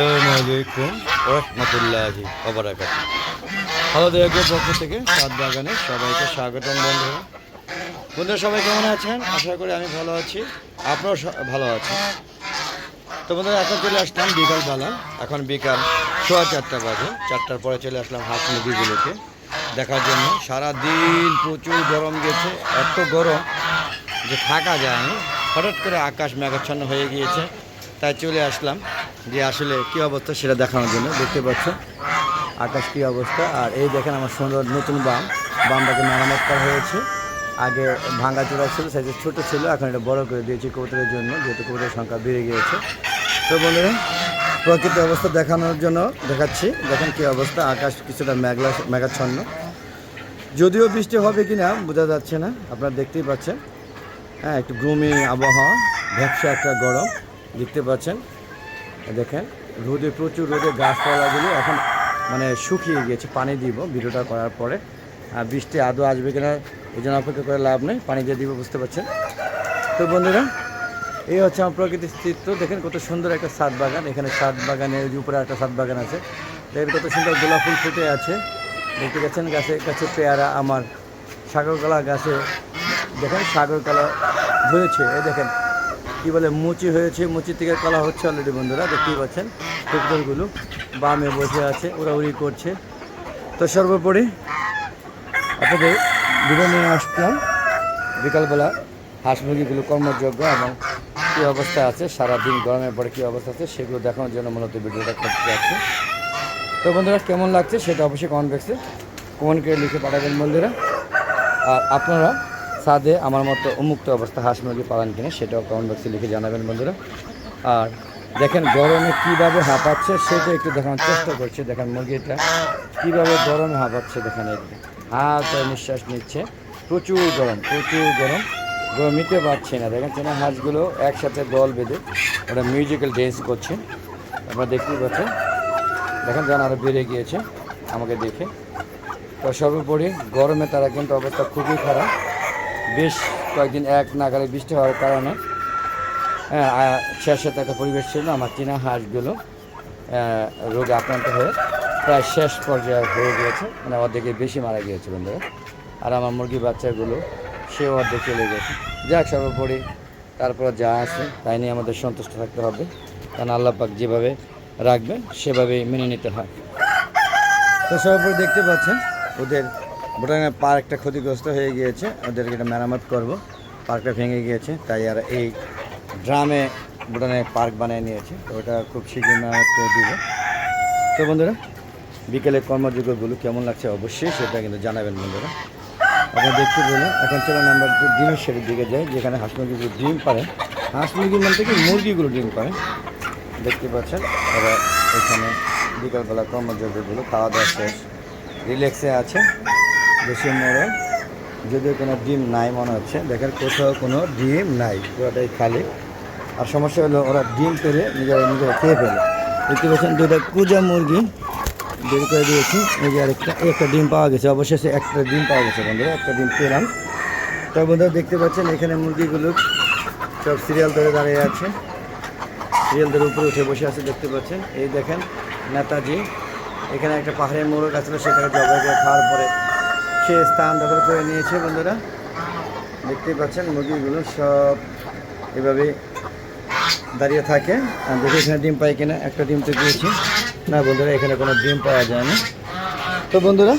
আসসালামু আলাইকুম রহমতুল্লাহি থেকে সবাইকে স্বাগতম বন্ধুরা, সবাই কেমন আছেন? আশা করি আমি ভালো আছি। ভালো আছেন? তো বন্ধুরা, এখন চলে আসলাম এখন বিকাল সোয়া চারটা বাজে। চারটার পরে চলে আসলাম হাঁস মুরগিগুলোকে দেখার জন্য। সারাদিন প্রচুর গরম গেছে, এত গরম যে থাকা যায়নি হঠাৎ করে আকাশ মেঘাচ্ছন্ন হয়ে গিয়েছে, তাই চলে আসলাম। যে আসলে কী অবস্থা সেটা দেখানোর জন্য, দেখতে পাচ্ছেন আকাশ কী অবস্থা? আর এই দেখেন আমার সুন্দর নতুন বাম। বামটাকে মেরামত করা হয়েছে। আগে ভাঙ্গা চূড়া ছিল সাইজে ছোটো ছিল, এখন এটা বড় করে দিয়েছি কবুতরের জন্য, যেহেতু কবুতরের সংখ্যা বেড়ে গিয়েছে। তো বন্ধুরা, প্রকৃত অবস্থা দেখানোর জন্য দেখাচ্ছি। দেখেন কী অবস্থা, আকাশ কিছুটা মেঘলা, মেঘাচ্ছন্ন। যদিও বৃষ্টি হবে কি না বোঝা যাচ্ছে না, আপনারা দেখতেই পাচ্ছেন। হ্যাঁ একটু গ্রুমি আবহাওয়া, ভ্যাপসা একটা গরম, দেখতে পাচ্ছেন। দেখেন, রোদে প্রচুর রোদে গাছপালাগুলো এখন মানে শুকিয়ে গিয়েছে, পানি দিব, ভিডিওটা করার পরে। আর বৃষ্টি আদৌ আসবে কিনা, এই জন্য অপেক্ষা করে লাভ নেই, পানি দিয়ে দিব, বুঝতে পারছেন? তো বন্ধুরা, এই হচ্ছে আমার প্রকৃতির চিত্র। দেখেন কত সুন্দর একটা সাত বাগান। এখানে সাত বাগানের উপরে একটা সাত বাগান আছে। দেখেন কত সুন্দর গোলাপ ফুল ফুটে আছে। দেখতে পাচ্ছেন গাছে কাছে পেয়ারা, আমার সাগরকলা গাছে। দেখেন সাগরকলা হয়েছে। এই দেখেন কি বলে, মুচি হয়েছে মুচি থেকে কলা হচ্ছে অলরেডি বন্ধুরা, দেখতেই পাচ্ছেন। কবুতরগুলো বামে বসে আছে, ওরা উড়ি করছে। তো সর্বোপরি আপনাদের ভিডিও নিয়ে আসলাম। বিকালবেলা হাঁস মুরগিগুলো কর্মযোগ্য এবং কী অবস্থা আছে, সারাদিন গরমের পরে কী অবস্থা আছে, সেগুলো দেখানোর জন্য মূলত ভিডিওটা করতে যাচ্ছি। তো বন্ধুরা, কেমন লাগছে সেটা অবশ্যই কমেন্ট বক্সে কমেন্ট করে লিখে পাঠাবেন বন্ধুরা। আর আপনারা সাদে আমার মতো উন্মুক্ত অবস্থা হাঁস মুরগি পালন কিনে, সেটাও কমেন্ট বক্সে লিখে জানাবেন বন্ধুরা। আর দেখেন গরমে কীভাবে হাঁপাচ্ছে সেটা একটু দেখানোর চেষ্টা করছে। দেখেন মুরগিটা কীভাবে গরমে হাঁপাচ্ছে দেখেন যে। হালকা নিঃশ্বাস নিচ্ছে। প্রচুর গরম প্রচুর গরম। গরম নিতে পারছে না। দেখেন চেনা হাঁসগুলো একসাথে দল বেঁধে ওরা মিউজিক্যাল ড্যান্স করছে। আপনারা দেখতেই পাচ্ছেন। দেখেন যেন আরও বেড়ে গিয়েছে আমাকে দেখে। তো সর্বোপরি গরমে তারা কিন্তু অবস্থা খুবই খারাপ। বেশ কয়েকদিন এক নাগারে বৃষ্টি হওয়ার কারণে হ্যাঁ শেষে একটা পরিবেশ ছিল, আমার চীনা হাঁসগুলো রোগে আক্রান্ত হয়ে প্রায় শেষ পর্যায়ে হয়ে গিয়েছে মানে অর্ধেকের বেশি মারা গিয়েছে বন্ধুরা। আর আমার মুরগি বাচ্চাগুলো, সেও অর্ধেক চলে গেছে যাক, সর্বোপরি তারপর যা আছে, তাই নিয়ে আমাদের সন্তুষ্ট থাকতে হবে। কারণ আল্লাহ পাক যেভাবে রাখবে সেভাবেই মেনে নিতে হয়। তো সর্বোপরি দেখতে পাচ্ছেন, ওদের ভুটানের পার্কটা ক্ষতিগ্রস্ত হয়ে গিয়েছে। ওদেরকে এটা মেরামত করব। পার্কটা ভেঙে গিয়েছে, তাই আর এই ড্রামে ভুটানের পার্ক বানিয়ে নিয়েছে। তো ওটা খুব শীঘ্রই মেরামত করে দিব। তো বন্ধুরা, বিকেলে কর্মযোগ্যগুলো কেমন লাগছে অবশ্যই সেটা কিন্তু জানাবেন বন্ধুরা। আপনারা দেখতে পেলেন এখন চলুন আমরা ডিমের শেডের দিকে যাই, যেখানে হাঁস মুরগিগুলো ডিম পারে। হাঁস মুরগি বলতে কি, মুরগিগুলো ডিম পারে। দেখতে পাচ্ছেন ওরা এখানে বিকালবেলা কর্মযোগ্যগুলো খাওয়া দাওয়া শেষ, রিল্যাক্সে আছে। বেশি মরে। যদিও কোনো ডিম নাই মনে হচ্ছে। দেখেন কোথাও কোনো ডিম নাই, পুরোটাই খালি। আর সমস্যা হলো ওরা ডিম পেরে নিজেরা নিজেরা খেয়ে ফেলে। দেখতে পাচ্ছেন দুটো কুজা মুরগি বের করে দিয়েছি। এই যে আরেকটা একটা ডিম পাওয়া গেছে। অবশেষে একটা ডিম পাওয়া গেছে বন্ধুরা, একটা ডিম পেলাম। তো বন্ধুরা দেখতে পাচ্ছেন এখানে মুরগিগুলো সব সিরিয়াল ধরে দাঁড়িয়ে আছে। সিরিয়ালদের উপরে উঠে বসে আছে দেখতে পাচ্ছেন। এই দেখেন নেতাজি, এখানে একটা পাহাড়ের মোড়ক আছিল সেখানে জবাই খাওয়ার পরে সে স্থান দখল করে নিয়েছে বন্ধুরা। দেখতেই পাচ্ছেন, মুরগিগুলো সব এভাবে দাঁড়িয়ে থাকে। দেখি এখানে ডিম পাই কিনা, একটা ডিম তো দিয়েছি। না বন্ধুরা, এখানে কোনো ডিম পাওয়া যায় না তো বন্ধুরা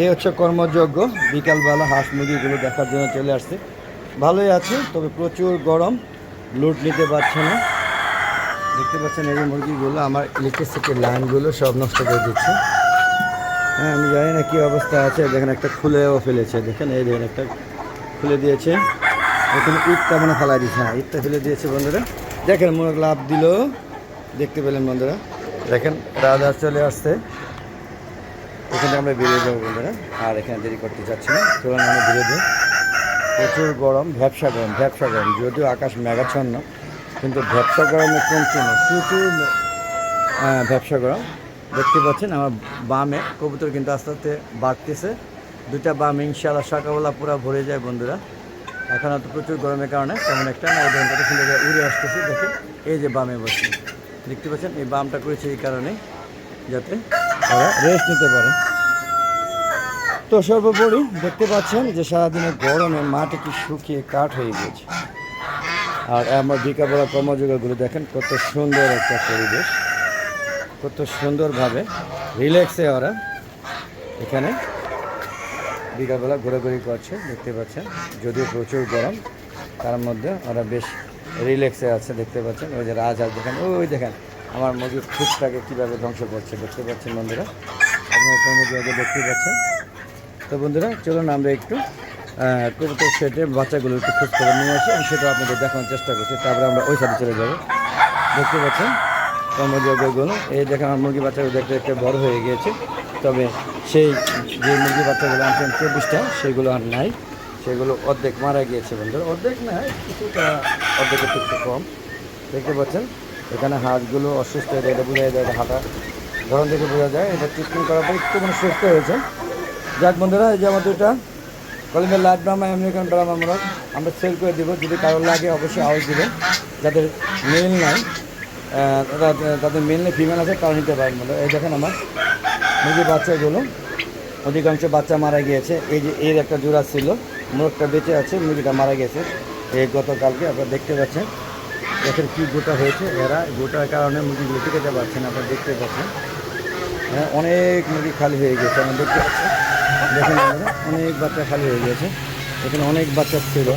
এই হচ্ছে কর্মযোগ্য বিকালবেলা হাঁস মুরগিগুলো দেখার জন্য চলে আসছে। ভালোই আছে, তবে প্রচুর গরম, লুট নিতে পারছে না। দেখতে পাচ্ছেন এই মুরগিগুলো, আমার ইলেকট্রিসিটির লাইনগুলো সব নষ্ট করে দিচ্ছে। হ্যাঁ আমি জানি না কী অবস্থা আছে। দেখেন একটা খুলেও ফেলেছে। দেখেন এই দেখেন একটা খুলে দিয়েছে। এখানে ইটটা মানে ফেলা দিচ্ছে হ্যাঁ ইটটা ফেলে দিয়েছে বন্ধুরা। দেখেন মোরগ লাভ দিল। দেখতে পেলেন বন্ধুরা। দেখেন রাজা চলে আসছে। এখানে আমরা বেরিয়ে যাব বন্ধুরা। আর এখানে দেরি করতে চাচ্ছি না। চলুন আমরা বেরিয়ে যাই। প্রচুর গরম ভ্যাবসা গরম ভ্যাবসা গরম। যদিও আকাশ মেঘাচ্ছন্ন কিন্তু ভ্যাবসা গরমে কমছে না। প্রচুর আহ, ভ্যাবসা গরম। দেখতে পাচ্ছেন, আমার বামে কবুতর কিন্তু আস্তে আস্তে বাড়তেছে। দুইটা বাম ইনশাল্লাহ সকালবেলা পুরো ভরে যায় বন্ধুরা। এখন তো প্রচুর গরমের কারণে তেমন একটা না উড়ে আসতেছে, দেখেন, এই যে বামে বসে। দেখতে পাচ্ছেন, এই বামটা করেছে এই কারণে, যাতে তারা রেস্ট নিতে পারে। তো সর্বোপরি দেখতে পাচ্ছেন যে সারাদিনের গরমে মাটি কি শুকিয়ে কাঠ হয়ে গেছে। আর আমার বিকাবেলা কর্মযোগাগুলো দেখেন, কত সুন্দর একটা পরিবেশ। কত সুন্দরভাবে রিল্যাক্সে ওরা এখানে বিকালবেলা ঘোরাঘুরি করছে, দেখতে পাচ্ছেন যদিও প্রচুর গরম, তার মধ্যে ওরা বেশ রিল্যাক্সে আছে, দেখতে পাচ্ছেন। ওই যে রাজহাঁস দেখেন, ওই দেখেন আমার মুরগির খুঁজটাকে কীভাবে ধ্বংস করছে, দেখতে পাচ্ছেন বন্ধুরা। আপনার কর্মযোগে দেখতে পাচ্ছেন তো বন্ধুরা, চলুন আমরা একটু কবুতর সেটে বাচ্চাগুলো একটু খোঁজ খবর নিয়ে আসি। আমি সেটা আপনাদের দেখানোর চেষ্টা করছি, তারপরে আমরা ওই সাইডে চলে যাব। দেখতে পাচ্ছেন কর্মযোগ্যগুলো এই দেখেন, আমার মুরগি বাচ্চাগুলো দেখতে দেখতে বড় হয়ে গিয়েছে। তবে সেই যে মুরগি বাচ্চাগুলো আনছেন চব্বিশটা, সেগুলো আর নাই। সেগুলো অর্ধেক মারা গিয়েছে বন্ধুরা। অর্ধেক না, কিছুটা অর্ধেকের একটু কম। দেখতে পাচ্ছেন, এখানে হাঁসগুলো অসুস্থ হয়ে যায় এটা বোঝা যায়, এটা হাঁটা। ধরন থেকে বোঝা যায়, এটা ট্রিটমেন্ট করার পর একটু মানে সুস্থ হয়েছে। যাক বন্ধুরা, এই যে আমাদের এটা কলিমের লাইট ব্রাহ্মা আমেরিকান ব্রাহ্মা আমরা আমরা সেল করে দিব। যদি কারোর লাগে, অবশ্যই আওয়াজ দিবেন যাদের মেল নাই তাদের মেল নেই ফিমেল আছে তারা নিতে পারেন বলে। এই দেখেন আমার মুরগির বাচ্চাগুলো, অধিকাংশ বাচ্চা মারা গিয়েছে। এই যে এর একটা জোড়া ছিল, মোরগটা বেঁচে আছে, মুরগিটা মারা গেছে। এই গতকালকে আপনারা দেখতে পাচ্ছেন দেখেন কী গোটা হয়েছে, এরা গোটার কারণে মুরগিগুলো টিকাতে পারছেন আপনারা দেখতে পাচ্ছেন। হ্যাঁ অনেক মুরগি খালি হয়ে গেছে আমরা দেখতে পাচ্ছি দেখেন অনেক বাচ্চা খালি হয়ে গেছে। এখানে অনেক বাচ্চা ছিল।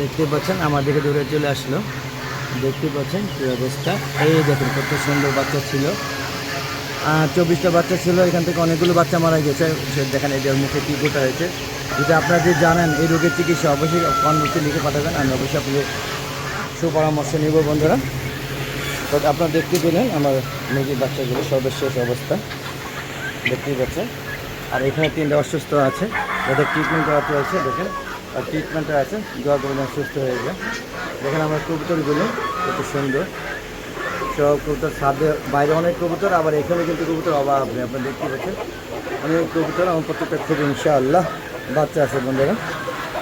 দেখতে পাচ্ছেন, আমার দিকে দূরে চলে আসলো। দেখতে পাচ্ছেন কী অবস্থা? এই দেখেন, কত সুন্দর বাচ্চা ছিল। চব্বিশটা বাচ্চা ছিল, এখান থেকে অনেকগুলো বাচ্চা মারা গেছে। সে দেখেন, এদের মুখে কী গোটা হয়েছে। যদি আপনারা যদি জানেন, এই রোগের চিকিৎসা অবশ্যই কর্মসূচি লিখে পাঠাবেন। আমি অবশ্যই আপনাদের সুপরামর্শ নেব, বন্ধুরা। তো আপনারা দেখতে পেলেন আমার মুরগির বাচ্চাগুলো সর্বশেষ অবস্থা। দেখতেই পাচ্ছেন। আর এখানে তিনটা অসুস্থ আছে। যাদের ট্রিটমেন্ট করা চলছে দেখেন। আর ট্রিটমেন্টটা আছে দোয়া করে যেন সুস্থ হয়ে যায় দেখেন আমার কবুতরগুলো কত সুন্দর। সব কবুতর ছাদে, বাইরে অনেক কবুতর, আবার এখানে কিন্তু কবুতর অভাব নেই, আপনারা দেখতে পাচ্ছেন। অনেক কবুতর, আমার প্রত্যেকটা খুব ইনশাআল্লাহ বাচ্চা আছে বন্ধুরা।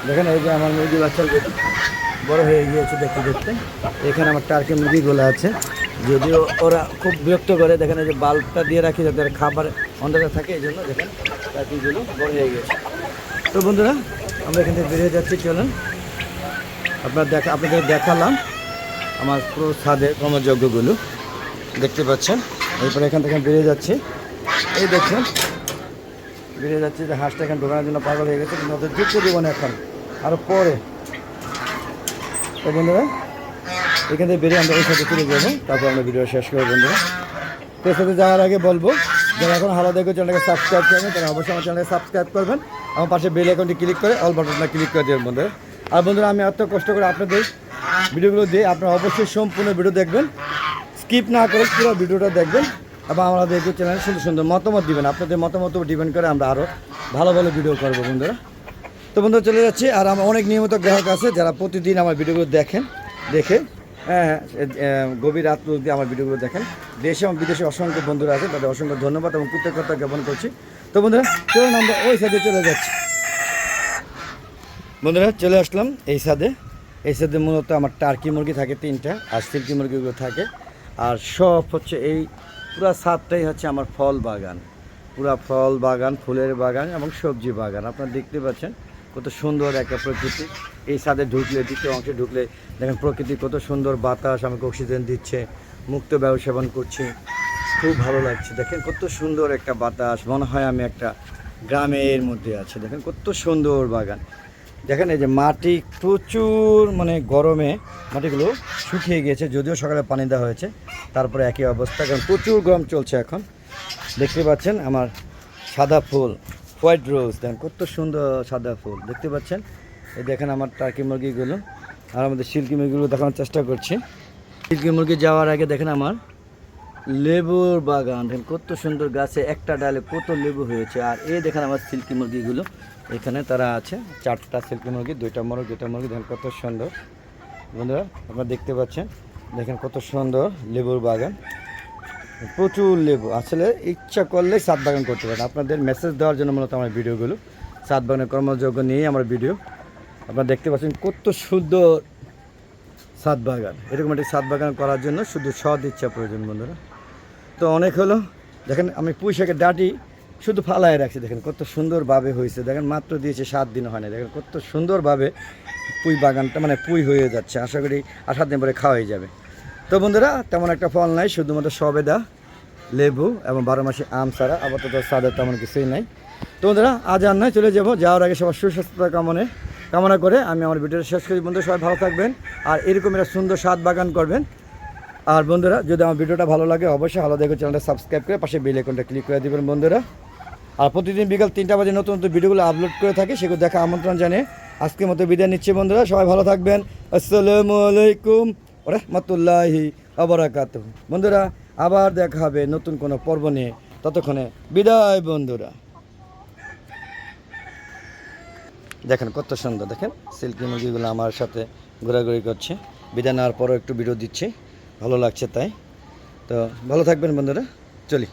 দেখেন এই যে আমার মুরগি বাচ্চাগুলো বড় হয়ে গিয়েছে দেখতে দেখতে। এখানে আমার টার্কি মুরগিগুলো আছে। যদিও ওরা খুব বিরক্ত করে, দেখেন এই যে বাল্বটা দিয়ে রাখি যাতে ওরা খাবার অন্ধকার থাকে, এই জন্য দেখেন টার্কিগুলো বড় হয়ে গেছে তো বন্ধুরা আমরা এখান থেকে বেরিয়ে যাচ্ছি, চলুন। আপনার দেখা আপনাদের দেখালাম আমার পুরো ছাদের কর্মযজ্ঞগুলো দেখতে পাচ্ছেন? এরপরে এখান থেকে বেরিয়ে যাচ্ছি। এই দেখছেন? বেরিয়ে যাচ্ছি যে হাঁসটা এখানে ঢোকানোর জন্য পাগল হয়ে গেছে, কিন্তু ওদের যুক্ত দেবো এখন আরও পরে। বন্ধুরা, এখান থেকে বেরিয়ে আমরা ওই সাথে চলে যাব। তারপর আমরা ভিডিও শেষ করব বন্ধুরা। তো সাথে যাওয়ার আগে বলব, যারা এখন হালা দেখো চ্যানেলকে সাবস্ক্রাইব করবেন তারা অবশ্যই আমার চ্যানেলকে সাবস্ক্রাইব করবেন। আমার পাশে বেল আইকনটি ক্লিক করে অল বাটনটা ক্লিক করে দেবেন বন্ধুরা। আর বন্ধুরা আমি এত কষ্ট করে আপনাদের ভিডিওগুলো দিয়ে আপনারা অবশ্যই সম্পূর্ণ ভিডিও দেখবেন। স্কিপ না করে পুরো ভিডিওটা দেখবেন এবং আমাদের ইউটিউব চ্যানেলে সুন্দর সুন্দর মতামত দিবেন। আপনাদের মতামত ডিপেন্ড করে আমরা আরও ভালো ভালো ভিডিও করব বন্ধুরা। তো বন্ধুরা চলে যাচ্ছি। আর আমার অনেক নিয়মিত গ্রাহক আছে যারা প্রতিদিন আমার ভিডিওগুলো দেখেন দেখে হ্যাঁ হ্যাঁ, গভীর রাত আমার ভিডিওগুলো দেখেন। দেশে এবং বিদেশে অসংখ্য বন্ধুরা আছে তাদের অসংখ্য ধন্যবাদ এবং কৃতজ্ঞতা জ্ঞাপন করছি। তো বন্ধুরা, চলুন আমরা ওই সাইডে চলে যাচ্ছি। বন্ধুরা, চলে আসলাম এই সাদে এই সাদে মূলত আমার টার্কি মুরগি থাকে তিনটা, আর সিল্কি মুরগিগুলো থাকে। আর সব হচ্ছে এই পুরো ছাদটাই হচ্ছে আমার ফল বাগান। পুরা ফল বাগান, ফুলের বাগান এবং সবজি বাগান। আপনারা দেখতে পাচ্ছেন কত সুন্দর একটা প্রকৃতি। এই সাদে ঢুকলে, দ্বিতীয় অংশে ঢুকলে দেখেন প্রকৃতি কত সুন্দর বাতাস আমাকে অক্সিজেন দিচ্ছে, মুক্ত বায়ু সেবন করছি। খুব ভালো লাগছে। দেখেন কত সুন্দর একটা বাতাস, মনে হয় আমি একটা গ্রামের মধ্যে আছি। দেখেন কত সুন্দর বাগান। দেখেন এই যে মাটি প্রচুর মানে গরমে মাটিগুলো শুকিয়ে গিয়েছে, যদিও সকালে পানি দেওয়া হয়েছে, তারপরে একই অবস্থা। কারণ প্রচুর গরম চলছে এখন। দেখতে পাচ্ছেন আমার সাদা ফুল, হোয়াইট রোজ। দেখেন কত সুন্দর সাদা ফুল। দেখতে পাচ্ছেন? এই দেখেন আমার টার্কি মুরগিগুলো। আর আমাদের সিল্কি মুরগিগুলো দেখানোর চেষ্টা করছি। সিল্কি মুরগি যাওয়ার আগে দেখেন আমার লেবুর বাগান। দেখেন কত সুন্দর গাছে একটা ডালে কত লেবু হয়েছে। আর এই দেখেন আমার সিল্কি মুরগিগুলো। এখানে তারা আছে, চারটা সিল্কি মুরগি, দুইটা মোরগ, দুইটা মুরগি। দেখেন কত সুন্দর। বন্ধুরা, আপনারা দেখতে পাচ্ছেন, দেখেন কত সুন্দর লেবুর বাগান। প্রচুর লেবু। আসলে ইচ্ছা করলেই সাত বাগান করতে পারেন। আপনাদের মেসেজ দেওয়ার জন্য মূলত আমার ভিডিওগুলো। সাত বাগানের কর্মযোগ্য নিয়েই আমার ভিডিও। আপনারা দেখতে পাচ্ছেন কত সুন্দর সাত বাগান। এরকম একটি সাত বাগান করার জন্য শুধু সৎ ইচ্ছা প্রয়োজন, বন্ধুরা। তো অনেক হলো। দেখেন, আমি পুঁই শাকের ডাটি শুধু ফালায় রাখছি, দেখেন কত সুন্দরভাবে হয়েছে। দেখেন, মাত্র দিয়েছে সাত দিন হয় না দেখেন কত সুন্দরভাবে পুঁই বাগানটা মানে পুঁই হয়ে যাচ্ছে। আশা করি আর সাত দিন পরে খাওয়াই যাবে। তো বন্ধুরা, তেমন একটা ফল নাই, শুধুমাত্র সবেদা, লেবু এবং বারো মাসে আম ছাড়া আপাতত সাদের তেমন কিছুই নাই। তো বন্ধুরা, আজ আর নয়, চলে যাব। যাওয়ার আগে সবার সুস্বাস্থ্যতা কামনে, কামনা করে আমি আমার ভিডিওটা শেষ করি। বন্ধু সবাই ভালো থাকবেন। আর এরকম একটা সুন্দর স্বাদ বাগান করবেন। আর বন্ধুরা, যদি আমার ভিডিওটা ভালো লাগে, অবশ্যই ভালো দেখো চ্যানেলটা সাবস্ক্রাইব করে পাশে বেল আইকনটা ক্লিক করে দিবেন বন্ধুরা। আর প্রতিদিন বিকাল তিনটা বাজে নতুন নতুন ভিডিওগুলো আপলোড করে থাকি, সেগুলো দেখা আমন্ত্রণ জানিয়ে আজকের মতো বিদায় নিচ্ছি বন্ধুরা। সবাই ভালো থাকবেন। আসসালামু আলাইকুম রহমতুল্লাহি আবরাকাত বন্ধুরা, আবার দেখা হবে নতুন কোনো পর্ব নিয়ে। ততক্ষণে বিদায় বন্ধুরা। দেখেন কত সুন্দর, দেখেন? সিল্কি মুরগিগুলো আমার সাথে ঘোরাঘুরি করছে। বিদায় নেওয়ার পরও একটু ভিডিও দিচ্ছি। ভালো লাগছে তাই। তো ভালো থাকবেন বন্ধুরা চলি।